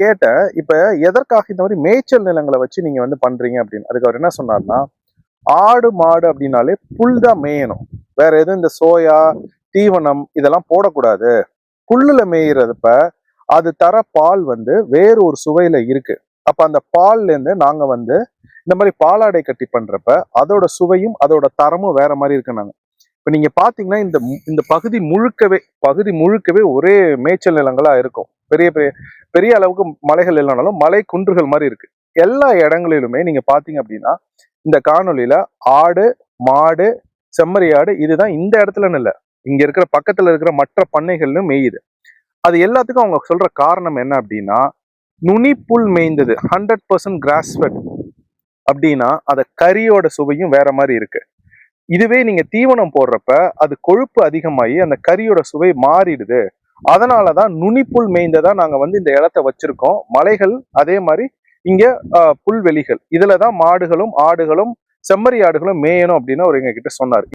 கேட்டேன் இப்ப எதற்காக இந்த மாதிரி மேய்ச்சல் நிலங்களை வச்சு நீங்க வந்து பண்றீங்க அப்படின்னு? அதுக்கு அவர் என்ன சொன்னார்னா ஆடு மாடு அப்படின்னாலே புல் தான் மேயணும். வேற எதுவும் இந்த சோயா தீவனம் இதெல்லாம் போடக்கூடாது. புல்லுல மேயிறதுப்ப அது தர பால் வந்து வேறு ஒரு சுவையில இருக்கு. அப்ப அந்த பால்ல இருந்து நாங்க வந்து இந்த மாதிரி பாலாடை கட்டி பண்றப்ப அதோட சுவையும் அதோட தரமும் வேற மாதிரி இருக்கு நாங்க. இப்ப நீங்க பாத்தீங்கன்னா இந்த இந்த பகுதி முழுக்கவே பகுதி முழுக்கவே ஒரே மேய்ச்சல் நிலங்களா இருக்கும். பெரிய பெரிய பெரிய அளவுக்கு மலைகள் இல்லைனாலும் மலை குன்றுகள் மாதிரி இருக்கு. எல்லா இடங்களிலுமே நீங்க பாத்தீங்க அப்படின்னா இந்த காணொலியில ஆடு மாடு செம்மறி ஆடு இதுதான் இந்த இடத்துலன்னு இல்லை. இங்க இருக்கிற பக்கத்துல இருக்கிற மற்ற பண்ணைகள்னு மேயுது. அது எல்லாத்துக்கும் அவங்க சொல்ற காரணம் என்ன அப்படின்னா நுனி புல் மேய்ந்தது ஹண்ட்ரட் பர்சன்ட் கிராஸ்பெட் அப்படின்னா அதை கறியோட சுவையும் வேற மாதிரி இருக்கு. இதுவே நீங்க தீவனம் போடுறப்ப அது கொழுப்பு அதிகமாகி அந்த கறியோட சுவை மாறிடுது. அதனாலதான் நுனிப்புல் மேய்ந்ததா நாங்க வந்து இந்த இடத்த வச்சிருக்கோம். மலைகள் அதே மாதிரி இங்க புல்வெளிகள். இதில் இதுலதான் மாடுகளும் ஆடுகளும் செம்மறி ஆடுகளும் மேயணும் அப்படின்னு அவர் எங்ககிட்ட சொன்னார்.